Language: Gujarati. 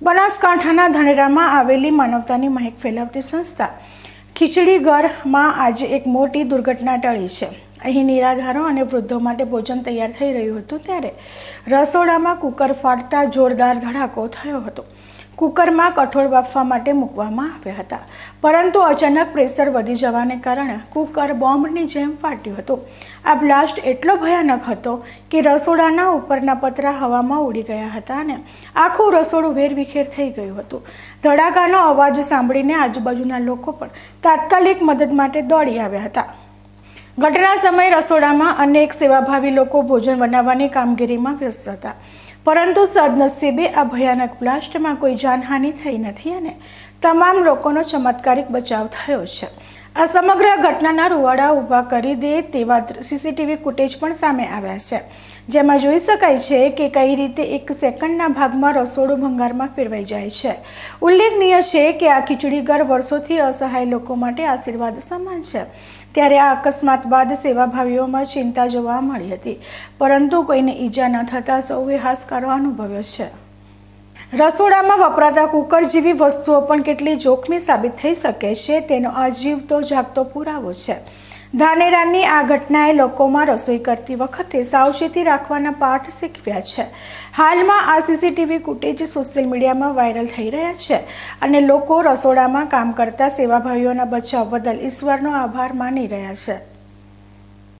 બનાસકાંઠાના ધાનેરામાં આવેલી માનવતાની મહેક ફેલાવતી સંસ્થા ખીચડી ઘરમાં આજે એક મોટી દુર્ઘટના ટળી છે. અહીં નિરાધારો અને વૃદ્ધો માટે ભોજન તૈયાર થઈ રહ્યું હતું ત્યારે રસોડામાં કુકર ફાટતા જોરદાર ધડાકો થયો હતો. કુકરમાં કઠોળ બાફવા માટે મૂકવામાં આવ્યા હતા. પરંતુ અચાનક પ્રેશર વધી જવાને કારણે કુકર બોમ્બની જેમ ફાટ્યું હતું. આ બ્લાસ્ટ એટલો ભયાનક હતો કે રસોડાના ઉપરના પતરા હવામાં ઉડી ગયા હતા અને આખું રસોડું વેરવિખેર થઈ ગયું હતું. ધડાકાનો અવાજ સાંભળીને આજુબાજુના લોકો પણ તાત્કાલિક મદદ માટે દોડી આવ્યા હતા. ઘટના સમયે રસોડામાં અનેક સેવાભાવી લોકો ભોજન બનાવવાની કામગીરીમાં વ્યસ્ત હતા. પરંતુ સદનસીબે આ ભયાનક બ્લાસ્ટમાં કોઈ જાનહાનિ થઈ નથી અને તમામ લોકોનો ચમત્કારિક બચાવ થયો છે. આ સમગ્ર ઘટનાના રૂવાડા ઊભા કરી દે તેવા સીસીટીવી ફૂટેજ પણ સામે આવ્યા છે. જેમાં જોઈ શકાય છે કે કઈ રીતે એક સેકન્ડના ભાગમાં રસોડું ભંગારમાં ફેરવાઈ જાય છે. ઉલ્લેખનીય છે કે આ ખીચડી ઘર વર્ષોથી અસહાય લોકો માટે આશીર્વાદ સમાન છે. ત્યારે આ અકસ્માત બાદ સેવાભાવીઓમાં ચિંતા જોવા મળી હતી. પરંતુ કોઈને ઈજા ન થતાં સૌએ હાશકારો અનુભવ્યો છે. રસોડામાં વપરાતા કુકર જેવી વસ્તુઓ પણ કેટલી જોખમી સાબિત થઈ શકે છે તેનો આ જીવતો જાગતો પુરાવો છે. ધાનેરાની આ ઘટનાએ લોકોમાં રસોઈ કરતી વખતે સાવચેતી રાખવાના પાઠ શીખવ્યા છે. હાલમાં આ સીસીટીવી ફૂટેજ સોશિયલ મીડિયામાં વાયરલ થઈ રહ્યા છે અને લોકો રસોડામાં કામ કરતા સેવાભાવીઓના બચાવ બદલ ઈશ્વરનો આભાર માની રહ્યા છે.